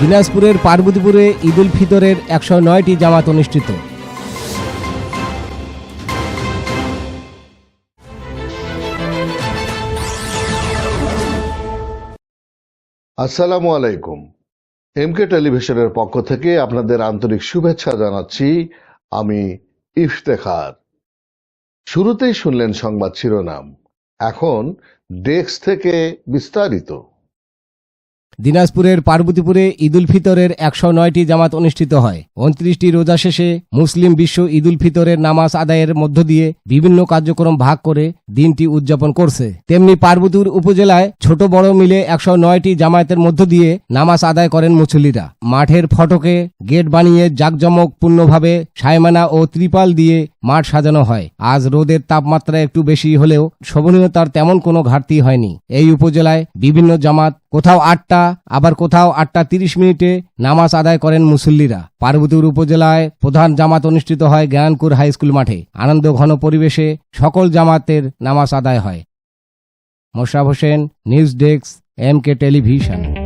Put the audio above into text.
দিনাজপুরের পার্বতীপুরে ঈদুল ফিতরের একশো নয়টি জামাত অনুষ্ঠিত। আসসালামু আলাইকুম। এমকে টেলিভিশনের পক্ষ থেকে আপনাদের আন্তরিক শুভেচ্ছা জানাচ্ছি আমি ইফতেখার। শুরুতেই শুনলেন সংবাদ শিরোনাম। এখন ডেস্ক থেকে বিস্তারিত। দিনাজপুরের পার্বতীপুরে ঈদুল ফিতরের একশো নয়টি জামাত অনুষ্ঠিত হয়। উনত্রিশটি রোজা শেষে মুসলিম বিশ্ব ঈদুল ফিতরের নামাজ আদায়ের মধ্য দিয়ে বিভিন্ন কার্যক্রম ভাগ করে দিনটি উদযাপন করছে। তেমনি পার্বতীপুর উপজেলায় ছোট বড় মিলে একশো নয়টি জামায়াতের মধ্য দিয়ে নামাজ আদায় করেন মুসল্লিরা। মাঠের ফটকে গেট বানিয়ে জাঁকজমকপূর্ণভাবে সায়মানা ও ত্রিপাল দিয়ে মাঠ সাজানো হয়। আজ রোদের তাপমাত্রা একটু বেশি হলেও শোভনীয়তার তেমন কোনো ঘাটতি হয়নি। এই উপজেলায় বিভিন্ন জামাত, কোথাও আটটা আবার কোথাও আটটা তিরিশ মিনিটে নামাজ আদায় করেন মুসল্লিরা। পার্বতীপুর উপজেলায় প্রধান জামাত অনুষ্ঠিত হয় জ্ঞানকুর হাই স্কুল মাঠে। আনন্দ ঘন পরিবেশে সকল জামাতের নামাজ আদায় হয়। Moshaf Hossain, news desk, M K television.